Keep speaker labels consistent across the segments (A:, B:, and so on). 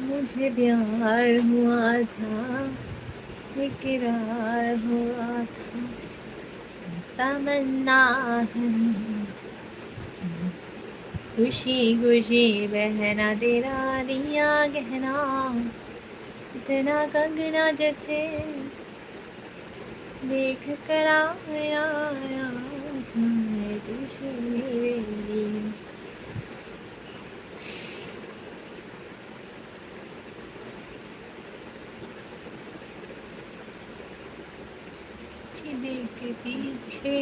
A: मुझे प्यार हुआ था, इकरार हुआ था। तमन्ना है खुशी खुशी बहना तेरा दिया गहना। इतना कंगना जचे देख कर आया। করে দিয়েছে।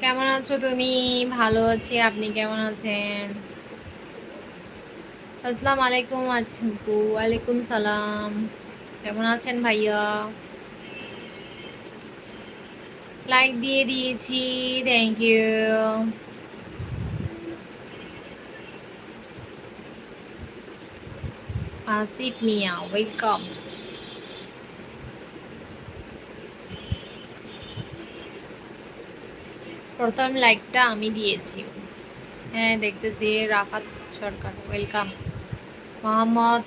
A: কেমন আছো তুমি? ভালো আছি, আপনি কেমন আছেন? আসসালামু আলাইকুম আচ্ছা ওয়ালাইকুম সালাম। কেমন আছেন ভাইয়া? লাইক দিয়ে দিয়েছি thank you Asif Miah welcome প্রথম লাইকটা আমি দিয়েছি। হ্যাঁ দেখতেছি, Rafat Sarkar welcome Mohammad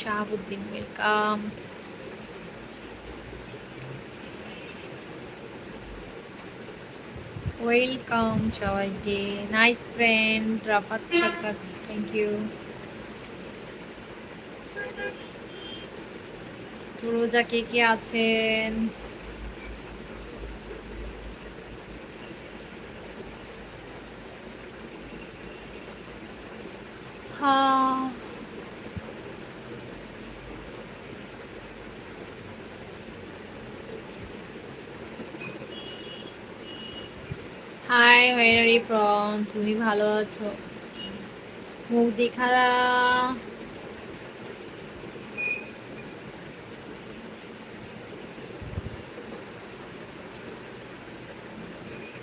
A: Shahabuddin welcome welcome সবাইকে। Nice friend Rafat Sarkar thank you Roza কে কে আছেন হ্যাঁ হাই ফ্রম তুমি ভালো আছো? মুখ দেখা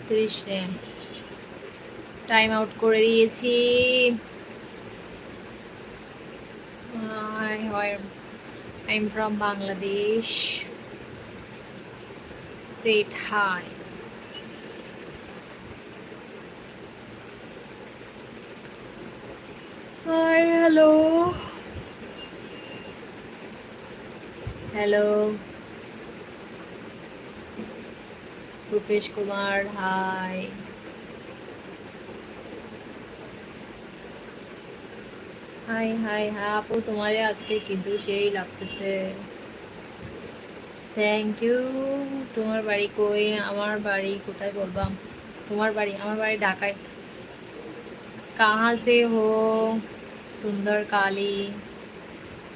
A: ত্রিশে। টাইম আউট করে দিয়েছি। I from Bangladesh set hi hi hello hello Rupesh Kumar hi hi hi হ্যাঁ আপু তোমারে আজকে কিন্তু সেই লাগতেছে থ্যাংক ইউ তোমার বাড়ি কই আমার বাড়ি কোথায় বলবাম তোমার বাড়ি আমার বাড়ি ঢাকায় कहाँ से हो সুন্দর কালী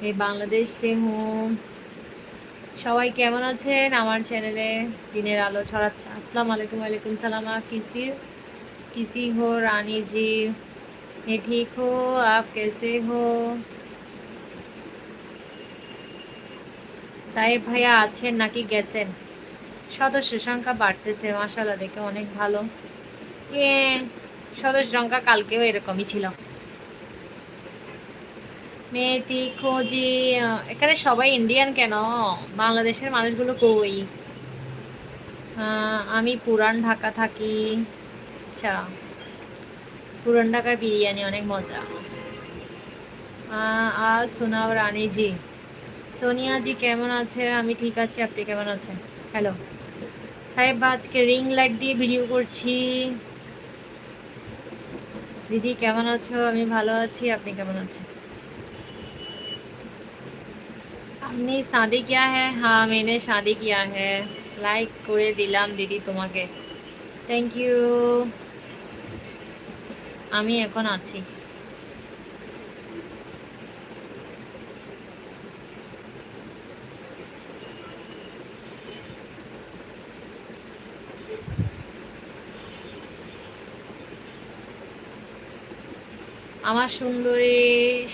A: এই বাংলাদেশ সে হুম সবাই কেমন আছেন আমার চ্যানেলে দিনের আলো ছড়াচ্ছে আসসালামু আলাইকুম ওয়ালাইকুম সালাম কিসি কিসি হো রানী জি मैं ठीक हो आप कैसे हो সাহেব ভাইয়া আছেন নাকি গেছেন সদস্য সংখ্যা বাড়তেছে মাসাল্লাহ দেখে অনেক ভালো এ সদস্য সংখ্যা কালকেও এরকমই ছিল মেয়েটি খোঁজি এখানে সবাই ইন্ডিয়ান কেন? বাংলাদেশের মানুষগুলো কই? আমি পুরান ঢাকা থাকি। আচ্ছা পুরান ঢাকার বিরিয়ানি অনেক মজা। আর সোনাও রানী জি। সোনিয়া জি, কেমন আছে? আমি ঠিক আছি, আপনি কেমন আছেন? হ্যালো সাহেব, আজকে রিং লাইট দিয়ে ভিডিও করছি। দিদি, কেমন আছো? আমি ভালো আছি, আপনি কেমন আছেন? আপনি শাদি কিয়া হ্যাঁ হ্যাঁ মেনে শাদি কিয়া হ্যাঁ লাইক করে দিলাম দিদি তোমাকে থ্যাংক ইউ আমি এখন আছি আমার সুন্দরী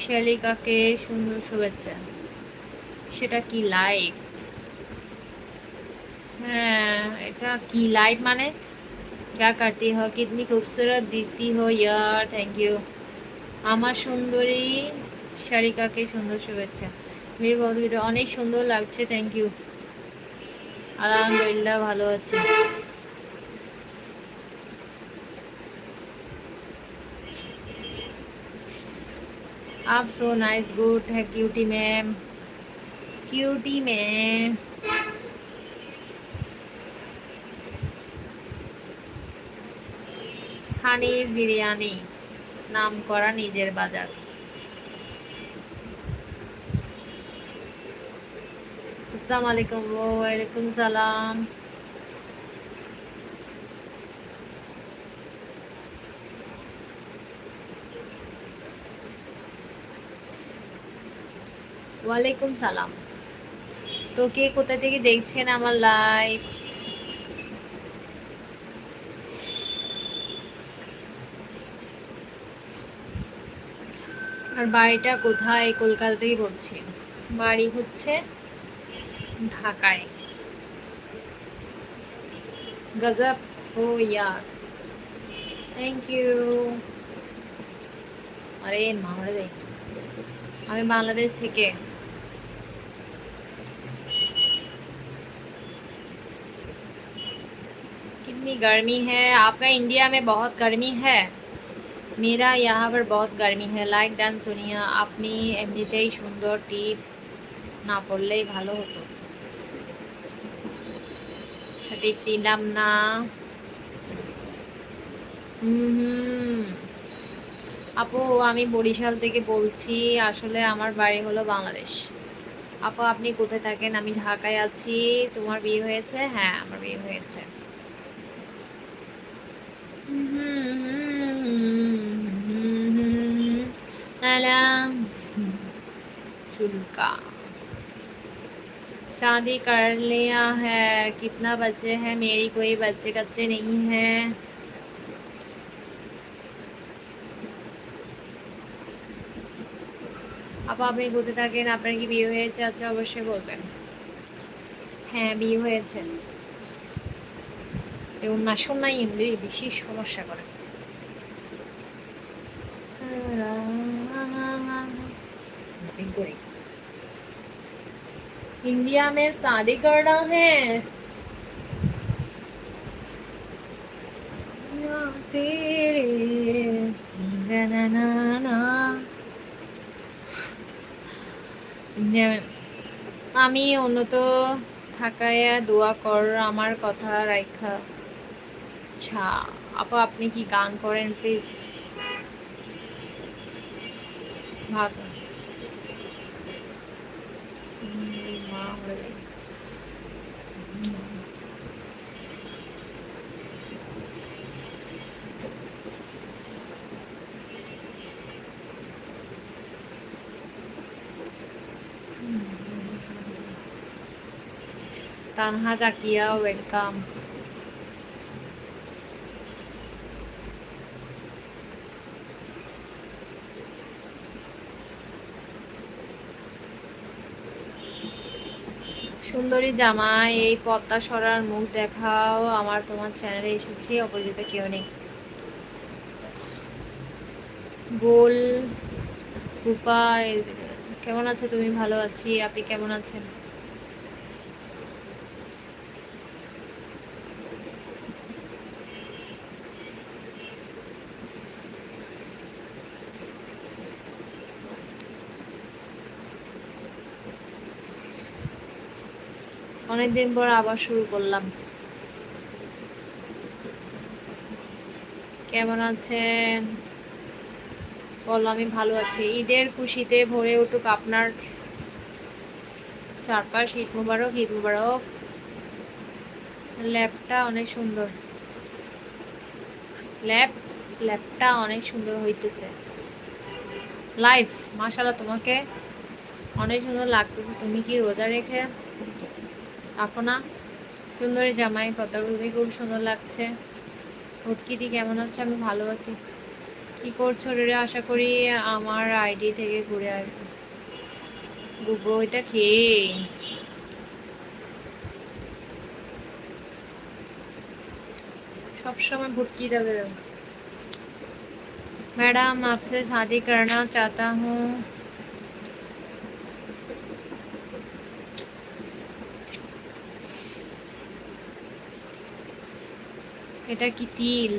A: শালিকাকে সুন্দর শুভেচ্ছা। সেটা কি লাইভ হ্যাঁ এটা কি লাইভ মানে क्या करती हो कितनी खूबसूरत दिखती हो यार थैंक यू আমার সুন্দরী শারিকাকে সুন্দর শুভেচ্ছা মেয়ে বন্ধুটা অনেক সুন্দর লাগছে থ্যাংক ইউ আলহামদুলিল্লাহ ভালো আছি आप सो नाइस गुड है क्यूटी मैम क्यूटी मैम হানি বিরিয়ানি নাম করা নিজের বাজার আসসালামু আলাইকুম ওয়ালাইকুম সালাম ওয়ালাইকুম সালাম তো কে কোথা থেকে দেখছেন আমার লাইভ আর বাড়িটা কোথায় কলকাতা থেকে বলছি। বাড়ি হচ্ছে ঢাকায়। গজব ও ইয়ার। থ্যাংক ইউ আরে মামরে আমি বাংলাদেশ থেকে। कितनी गर्मी है आपका इंडिया में बहुत गर्मी है मेरा यहाँ पर बहुत गर्मी है লাইক ডান সোনিয়া আপনি এমনিতেই সুন্দর টিপ না পড়লেই ভালো হতো আচ্ছা টিপ দিলাম না হুম হুম আপু আমি বরিশাল থেকে বলছি আসলে আমার বাড়ি হলো বাংলাদেশ আপু আপনি কোথায় থাকেন আমি ঢাকায় আছি তোমার বিয়ে হয়েছে হ্যাঁ আমার বিয়ে হয়েছে चुलका शादी कर लिया है कितना बच्चे हैं मेरी कोई बच्चे कच्चे नहीं है আপা আপনি কোথায় থাকেন আপনার কি বিয়ে হয়েছে আচ্ছা অবশ্যই বলবেন হ্যাঁ বিয়ে হয়েছে এবং নাশন নাই এমনি বেশি সমস্যা করে इंडिया में शादी करना है तेरे ना ना ना আমি উন্নত থাকায় দোয়া কর আমার কথা রাখা আচ্ছা আপা আপনি কি গান করেন প্লিজ भागा। तानहा का किया वेलकम সুন্দরী জামা এই পদ্মা সরার মুখ দেখাও। আমার তোমার চ্যানেলে এসেছি, অপরিচিত কেউ নেই। গোল কুপা কেমন আছো? তুমি ভালো আছি? আপনি কেমন আছেন? অনেকদিন পর আবার শুরু করলাম। কেমন আছেন? বলো, আমি ভালো আছি। ঈদের খুশিতে ভরে উঠুক আপনার চারপাশ। ঈদ মুবারক ঈদ মুবারক। ল্যাপটা অনেক সুন্দর। ল্যাপ ল্যাপটা অনেক সুন্দর হইতেছে। লাইফ মাশাল্লাহ তোমাকে অনেক সুন্দর লাগতেছে। তুমি কি রোজা রেখে আপনা, সুন্দরী জামাই পদ্মাগুলোবি খুব সুন্দর লাগছে। উটকিটি কেমন আছে? আমি ভালো আছি। কি করছ রে আশা করি আমার আইডি থেকে ঘুরে আসবে। গুগো এটা কে? সবসময় ভুটকি লাগে ম্যাডাম, আপসে শাদি করনা চাতা হুম এটা কি তিল?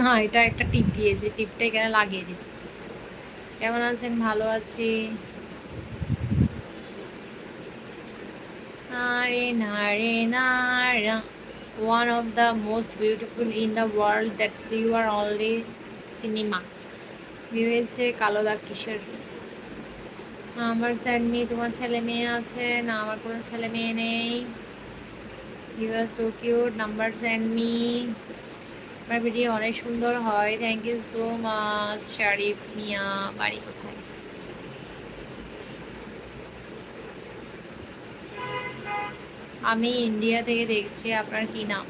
A: না, এটা একটা টিপ দিয়েছে। টিপটা এখানে লাগিয়ে দিছে। কেমন আছেন? ভালো আছি? নারে নারে in the world that's you are ভেবেছে কালো দাগ কিসের? আমার স্যার তোমার ছেলে মেয়ে আছে, না, আমার কোনো ছেলে মেয়ে নেই। You are so cute number send me আমার ভিডিও অনেক সুন্দর হয় thank you so much Sharif Miah বাড়ি কোথায়? আমি ইন্ডিয়া থেকে দেখছি, আপনার কি নাম?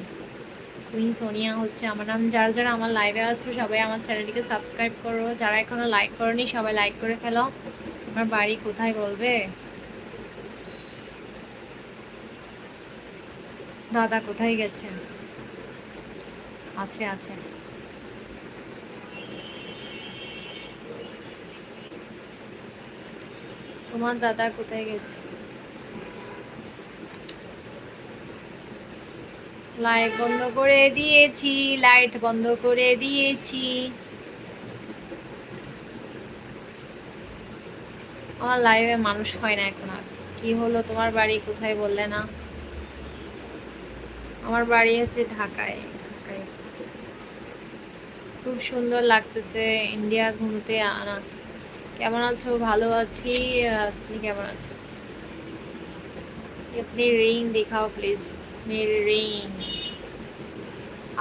A: কুইন সোনিয়া হচ্ছে আমার নাম। যারা যারা আমার লাইভে আছো, সবাই আমার চ্যানেলটিকে সাবস্ক্রাইব করো। যারা এখনও লাইক করনি, সবাই লাইক করে ফেলো। আমার বাড়ি কোথায় বলবে? দাদা কোথায় গেছে আছে আছে। তোমার দাদা কোথায় গেছে? লাইট বন্ধ করে দিয়েছি, লাইট বন্ধ করে দিয়েছি। আমার লাইভে মানুষ হয় না এখন আর। কি হলো তোমার বাড়ি? কোথায় বললে না? আমার বাড়ি হচ্ছে ঢাকায় ঢাকায়। খুব সুন্দর লাগতেছে ইন্ডিয়া ঘুমতে আনা। কেমন আছো? ভালো আছি। আপনি কেমন আছো আপনি রিং দেখাও প্লিজ মেরি রিং।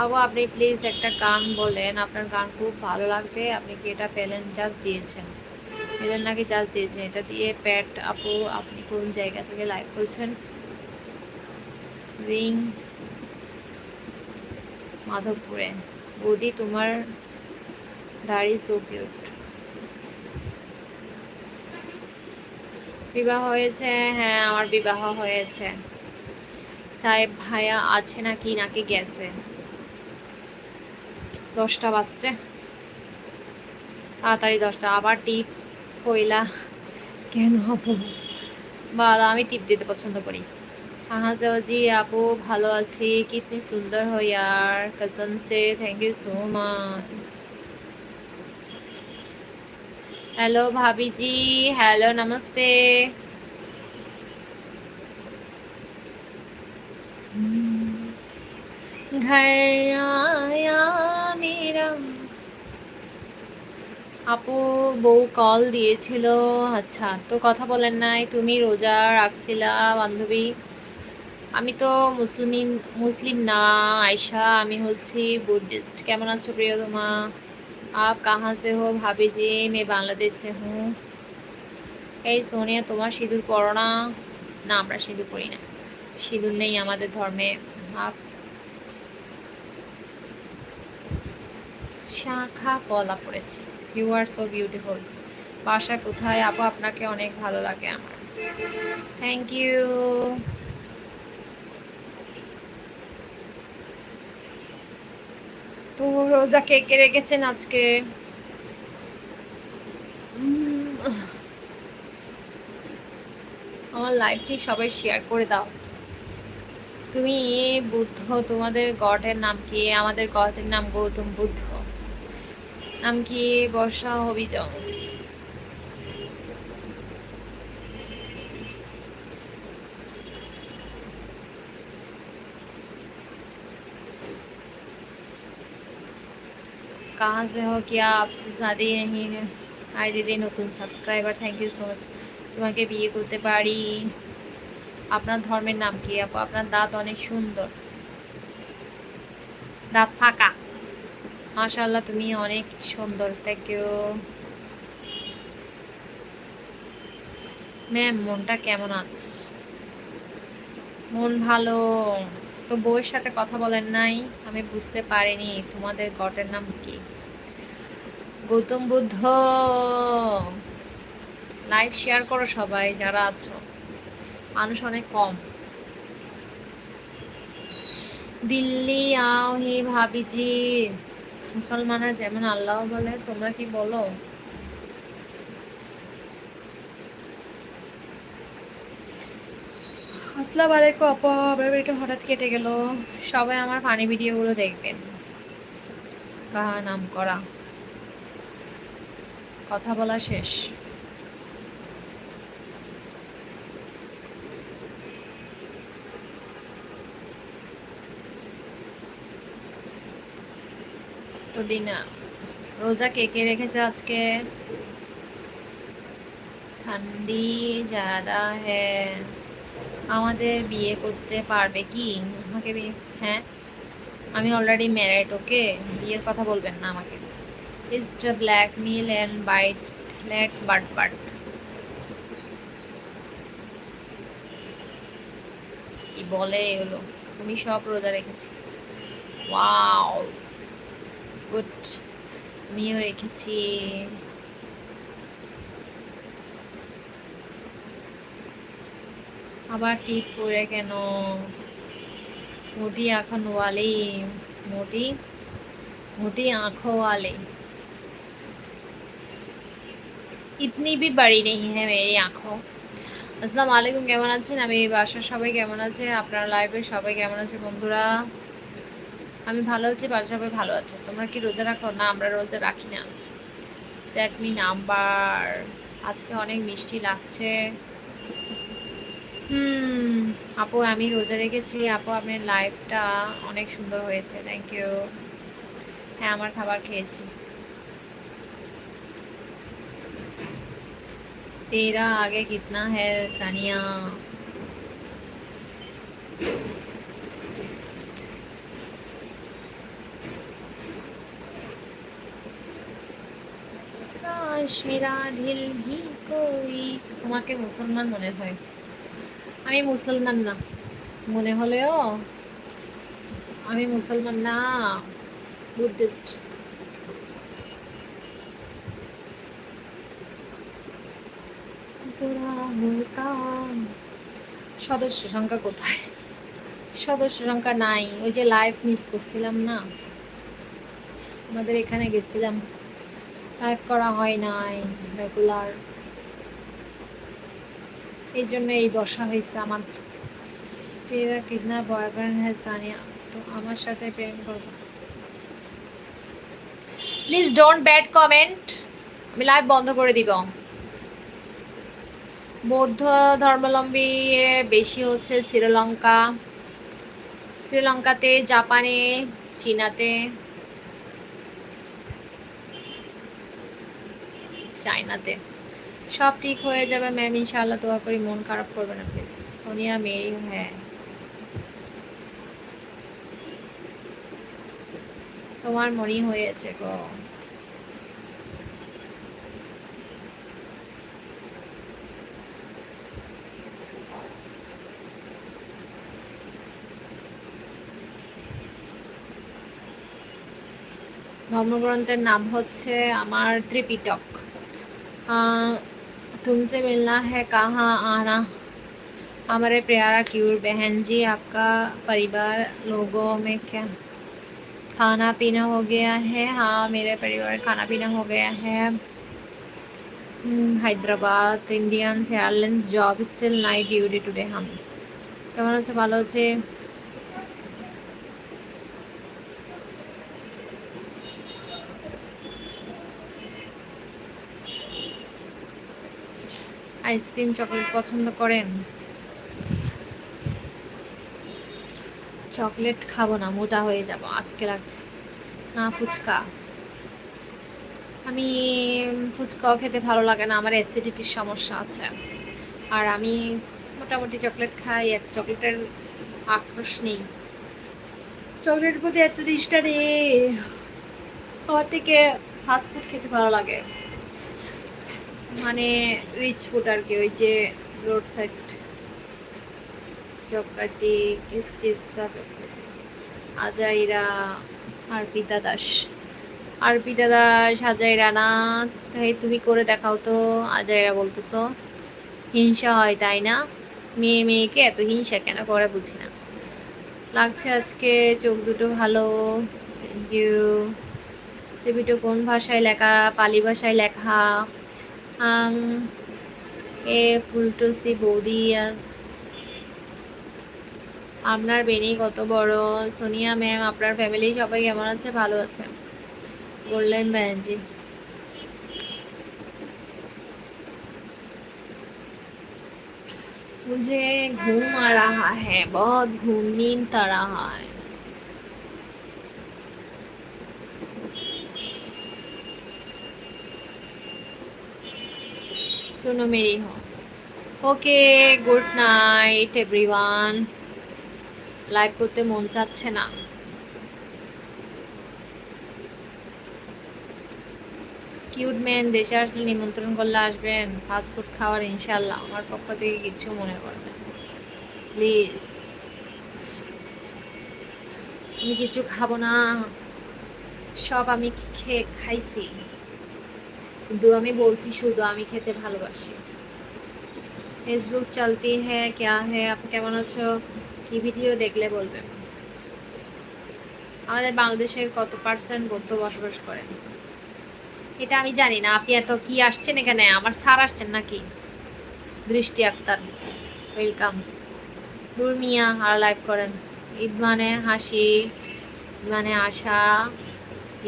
A: আবু, আপনি প্লিজ একটা গান বলেন। আপনার গান খুব ভালো লাগবে। আপনি কি এটা পেলেন? জাস্ট দিয়েছেন। পেলেন নাকি জাস্ট দিয়েছেন? এটা দিয়ে প্যাট আপু, আপনি কোন জায়গা থেকে লাইভ করছেন? রিং। মাধবপুরে। বৌদি তোমার দাড়ি সো কিউট বিবাহ হয়েছে হ্যাঁ আমার বিবাহ হয়েছে। সাহেব ভাইয়া আছে নাকি নাকি গেছে? দশটা বাজছে। তাড়াতাড়ি দশটা আবার টিপ কইলা। কেন আপু? বা আমি টিপ দিতে পছন্দ করি। हाँ सो जी आपू ভালো আছি कितनी सुंदर हो यार कसम से thank you so much hello भाभी जी हेलो नमस्ते घर आया मेरा আপু বউ কল দিয়েছিল আচ্ছা তো কথা বলেন নাই তুমি রোজা রাখছিলা বান্ধবী আমি তো মুসলিম মুসলিম না। আয়শা, আমি হচ্ছি বুদ্ধিস্ট কেমন আছো প্রিয়তমা? আপ কাহা সে হো ভাবি জি, মে বাংলাদেশ সে হুঁ। এই সোনিয়া, তোমার সিঁদুর পড়ো না? না, আমরা সিঁদুর পড়ি না। সিঁদুর নেই আমাদের ধর্মে। আপ শাখা পলা পড়েছি। ইউ আর সো বিউটিফুল বাসা কোথায়? আপু, আপনাকে অনেক ভালো লাগে আমার। থ্যাংক ইউ তো রোজা কে কে রেখেছেন আজকে? আমার লাইভটি সবাই শেয়ার করে দাও। তুমি বুদ্ধ, তোমাদের গডের নাম কি? আমাদের গডের নাম গৌতম বুদ্ধ। নাম কি? বর্ষা হবিজংস कहाँ से हो क्या आपसे शादी नहीं है হাই দিদি নতুন subscriber thank you so much তোমাকে বিয়ে করতে পারি আপনার ধর্মের নাম কি আপু আপনার দাঁত অনেক সুন্দর দাঁত ফাঁকা মাশাল্লাহ তুমি অনেক সুন্দর থ্যাংক ইউ ম্যাম মনটা কেমন আছে মন ভালো তো বউয়ের সাথে কথা বলেন নাই আমি বুঝতে পারিনি তোমাদের গটের নাম কি গৌতম বুদ্ধ। লাইভ শেয়ার করো সবাই যারা আছো। মানুষ অনেক কম। দিল্লি, আও হি ভাবিজি। মুসলমানরা যেমন আল্লাহ বলে, তোমরা কি বলো? আসসালামু আলাইকুম আপু, আপনার ভিডিও হঠাৎ কেটে গেল। সবাই আমার ফানি ভিডিওগুলো দেখবেন। কাহা নাম করা কথা বলা শেষ। তো ডিনা, রোজা কে কে রেখেছে আজকে? ঠান্ডি জাদা হ্যাঁ। আমাদের বিয়ে করতে পারবে কি? আমাকে বিয়ে হ্যাঁ। আমি অলরেডি ম্যারেড ওকে বিয়ের কথা বলবেন না আমাকে। is the blackmail and bite, let but but কি বলে এগুলো? তুমি সব রোজা রেখেছি। ওয়াও গুড আমিও রেখেছি। আবার টিপ করে কেন? মোটি এখন ওয়ালি মোটি মোটি আঁখো ওয়ালি ইতনি বি বাড়ি নেই হ্যাঁ মেরি আঁখো আসসালামু আলাইকুম কেমন আছেন আমি বাসার সবাই কেমন আছে আপনার লাইফের সবাই কেমন আছে বন্ধুরা আমি ভালো আছি বাসার সবাই ভালো আছে তোমরা কি রোজা রাখো না আমরা রোজা রাখি না স্যাট মি নাম্বার আজকে অনেক মিষ্টি লাগছে হুম আপু আমি রোজা রেখেছি আপু আপনার লাইফটা অনেক সুন্দর হয়েছে থ্যাংক ইউ হ্যাঁ আমার খাবার খেয়েছি तेरा आगे कितना है सानिया কাশ্মীরা দিল ভি কই তোমাকে মুসলমান মনে হয় আমি মুসলমান না মনে হলেও আমি মুসলমান না বুদ্ধিস্ট সদস্য সংখ্যা কোথায়? সদস্য সংখ্যা নাই। ওই যে লাইভ মিস করছিলাম না? আমাদের এখানে গেছিলাম। লাইভ করা হয় নাই রেগুলার এই জন্য এই দশা হয়েছে আমার। তেরা কিডনা বয়ফ্রেন্ড হ্যাঁ সানিয়া তো আমার সাথে প্রেম করব প্লিজ ডোন্ট ব্যাড কমেন্ট আমি লাইভ বন্ধ করে দিব। বৌদ্ধ ধর্মাবলম্বী বেশি হচ্ছে শ্রীলঙ্কা। শ্রীলঙ্কাতে, জাপানে, চীনাতে, চায়নাতে। সব ঠিক হয়ে যাবে ম্যাম, ইনশাআল্লাহ দোয়া করি, মন খারাপ করবে না, প্লিজ। সোনিয়া, মেরি হ্যাঁ। তোমার মনি হয়েছে গো। ধর্মগ্রন্থের নাম হচ্ছে আমার ত্রিপিটক तुमसे मिलना है कहाँ आना हमारे प्यारा क्यूर बहन जी आपका परिवार लोगों में क्या खाना पीना हो गया है हाँ मेरे परिवार खाना पीना हो गया है Hyderabad Indian Airlines job still night duty today হাম কেমন আছে ভালো আছে আইসক্রিম, চকলেট পছন্দ করেন? চকলেট খাব না, মোটা হয়ে যাব, আজকে লাগছে। না, ফুচকা। আমি ফুচকাও খেতে ভালো লাগে না, আমার অ্যাসিডিটির সমস্যা আছে। আর আমি মোটামুটি চকলেট খাই এক চকলেটের আক্রোশ নেই। চকলেট প্রতি এত তৃষ্ণা নেই। আমার থেকে ফাস্টফুড খেতে ভালো লাগে। মানে রিচ ফুড আর কি, ওই যে রোড সাইড চিজ কা চপকাটি আজাইরা আরপিতা দাস আরপিতা দাস আজাইরা না, তাই তুমি করে দেখাও তো, আজাইরা বলতেছো। হিংসা হয় তাই না? মেয়ে মেয়েকে এত হিংসা কেন করে বুঝি না। লাগছে আজকে চোখ দুটো ভালো থ্যাংক ইউ কোন ভাষায় লেখা, পালি ভাষায় লেখা? আম, এ ফুলটুসি বৌদি আর আপনার বেনি কত বড় সোনিয়া ম্যাম আপনার ফ্যামিলি সবাই কেমন আছে ভালো আছে বললেন ব্যানজি मुझे घूम आ रहा है बहुत घूम नींद आ रहा है सुनो मेरी हो okay good night everyone live করতে মন চাচ্ছে না কিউট ম্যান দেশে আসলে নিমন্ত্রণ করলে আসবেন ফাস্ট ফুড খাওয়ার ইনশাল্লাহ আমার পক্ষ থেকে কিছু মনে করবেন প্লিজ আমি কিছু খাবো না সব আমি খেয়ে খাইছি কিন্তু আমি বলছি, শুধু আমি খেতে ভালোবাসি। ফেসবুক চলতি হ্যাঁ ক্যা হ্যাঁ আপনি কেমন আছো? কি ভিডিও দেখলে বলবেন? আমাদের বাংলাদেশের কত পার্সেন্ট বৌদ্ধ বসবাস করেন এটা আমি জানি না, আপনি এত কি আসছেন এখানে? আমার স্যার আসছেন নাকি? দৃষ্টি আক্তার ওয়েলকাম দূর মিয়া আর লাইভ করেন। ঈদ মানে হাসি মানে আশা।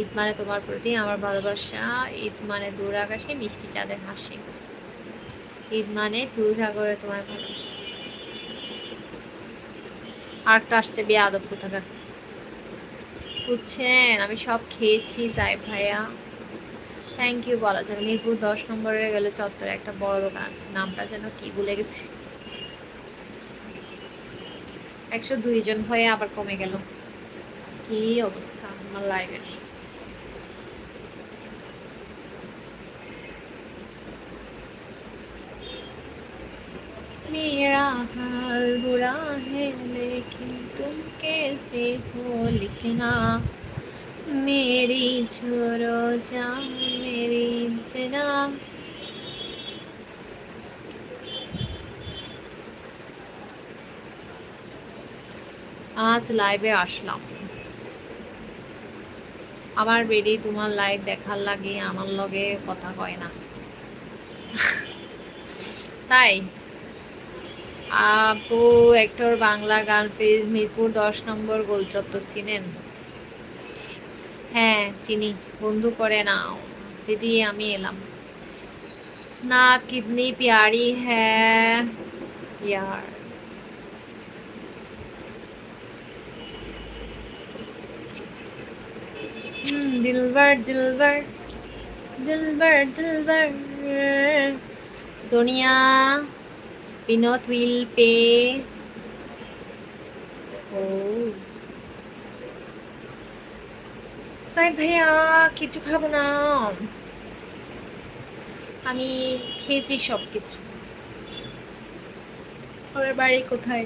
A: ঈদ মানে তোমার প্রতি আমার ভালোবাসা, ঈদ মানে দূর আকাশে মিষ্টি চাঁদের হাসি। ঈদ মানে দূর সাগরে তোমার ভালোবাসা। আরেকটা আসছে বিয়ে আদব কোথাকার। বুঝছেন, আমি সব খেয়েছি সাহেব ভাইয়া। থ্যাংক ইউ বলা যায়। মিরপুর দশ নম্বরে গেলে চত্বরে একটা বড় দোকান আছে। নামটা যেন কি ভুলে গেছি। একশো দুই জন হয়ে আবার কমে গেল। কি অবস্থা আমার লাইভের मेरा हाल बुरा है लेकिन तुम कैसे हो लिखना मेरी छोरो जान मेरी इतना আজ লাইভে আসলাম আমার বেডি তোমার লাইভ দেখার লাগে আমার লগে কথা কয় না তাই আপু একটর বাংলা গান পেজ মিরপুর দশ নম্বর গোলচত্বর চিনেন হ্যাঁ চিনি বন্ধু করে না দিদি আমি এলাম না কিতনি প্যারি হ্যাঁ यार हम्म, दिलबर दिलबर दिलबर दिलबर Sonia Pinot will pay. Oh. সাহেব ভাইয়া কিছু খাব না আমি খেয়েছি সব কিছু ওর বাড়ি কোথায়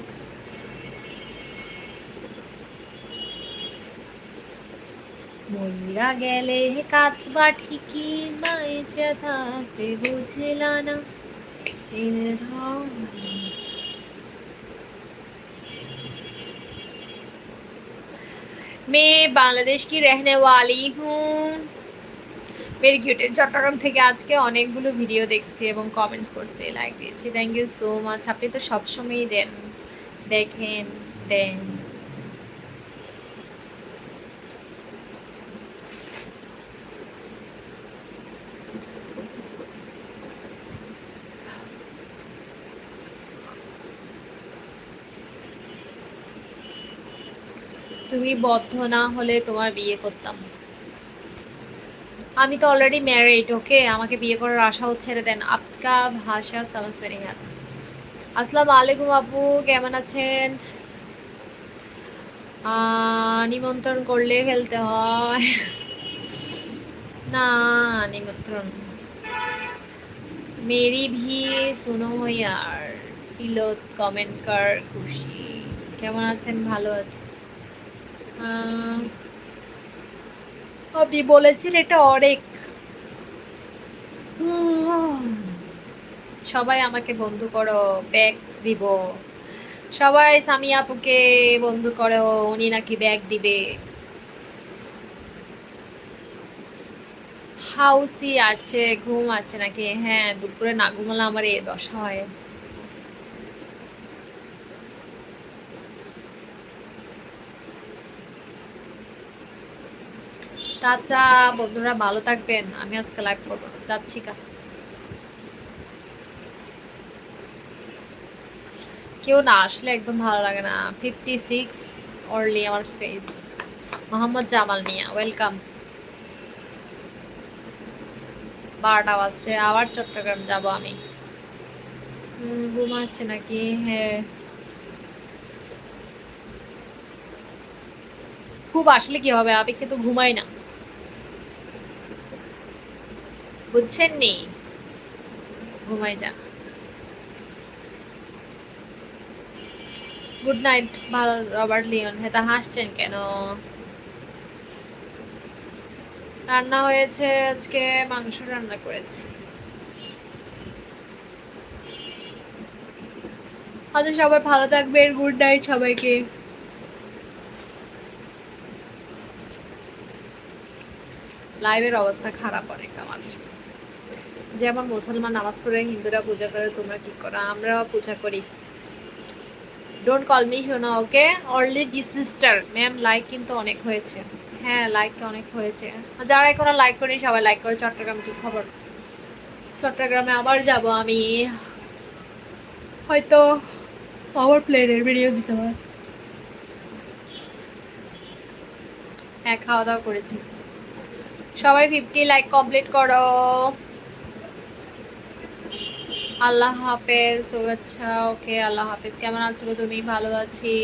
A: ময়রা গেলে কাতবা ঠিকই বাইচে থাকতে বুঝেলা না এর ঢং मैं बांग्लादेश की रहने वाली हूँ মেরি কিউটে চট্টগ্রাম থেকে আজকে অনেকগুলো ভিডিও দেখছি এবং কমেন্টস করছি লাইক দিয়েছি থ্যাংক ইউ সো মাচ আপনি তো সবসময়ই দেন দেখেন দেন তুমি বদ্ধ না হলে তোমার বিয়ে করতাম। আমি তো অলরেডি ম্যারিড ওকে আমাকে বিয়ে করার আশাও ছেড়ে দেন। আপকা ভাষা সামাজ মেরে হাত আলাইকুম আপু, কেমন আছেন? নিমন্ত্রণ করলে ফেলতে হয়। না, নিমন্ত্রণ। মেরি ভি সুনো হইয়ার পিলত কমেন্ট কার খুশি। কেমন আছেন? ভালো আছেন আপনি বলেছেন এটা অনেক। সবাই আমাকে বন্ধু করো ব্যাগ দিব। সবাই সামি আপুকে বন্ধু করো, উনি নাকি ব্যাগ দিবে। হাউসি আছে, ঘুম আছে নাকি? হ্যাঁ দুপুরে না ঘুমালে আমার এই দশা হয়। টাটা বন্ধুরা ভালো থাকবেন। আমি আজকে লাইভ করব। যাচ্ছি কা কেউ না আসলে একদম ভালো লাগে না। ফিফটি সিক্স অনলি আমার ফেস মোহাম্মদ জামাল মিয়া ওয়েলকাম বারোটা বাজছে, আবার চট্টগ্রাম যাব আমি। ঘুম আসছে নাকি? হ্যাঁ। খুব আসলে কি হবে? আমি কিন্তু ঘুমাই না। বুঝছেন নি? ঘুমাই যা গুড নাইট ভালো রবার্ট লিওন। হেতা হাসছেন কেন? রান্না হয়েছে, আজকে মাংস রান্না করেছি। আচ্ছা সবাই ভালো থাকবেন। গুড নাইট সবাইকে। লাইভের অবস্থা খারাপ অনেক আমার। যেমন মুসলমান নামাজ পড়ে, হিন্দুরা পূজা করে, তোমরা কি করো? আমরাও পূজা করি। ডোন্ট কল মি শোনো okay already sister ma'am like কিন্তু অনেক হয়েছে। হ্যাঁ লাইক অনেক হয়েছে। যারা এখনও লাইক করেনি, সবাই লাইক করে, চট্টগ্রাম কি খবর? চট্টগ্রামে আবার যাব আমি। হয়তো আবার প্লেনের ভিডিও দিতে পার। হ্যাঁ খাওয়া দাওয়া করেছি। সবাই ফিফটি লাইক কমপ্লিট করো। আল্লাহ হাফেজ ও আচ্ছা ওকে আল্লাহ হাফেজ। কেমন আছো তুমি? ভালো আছি।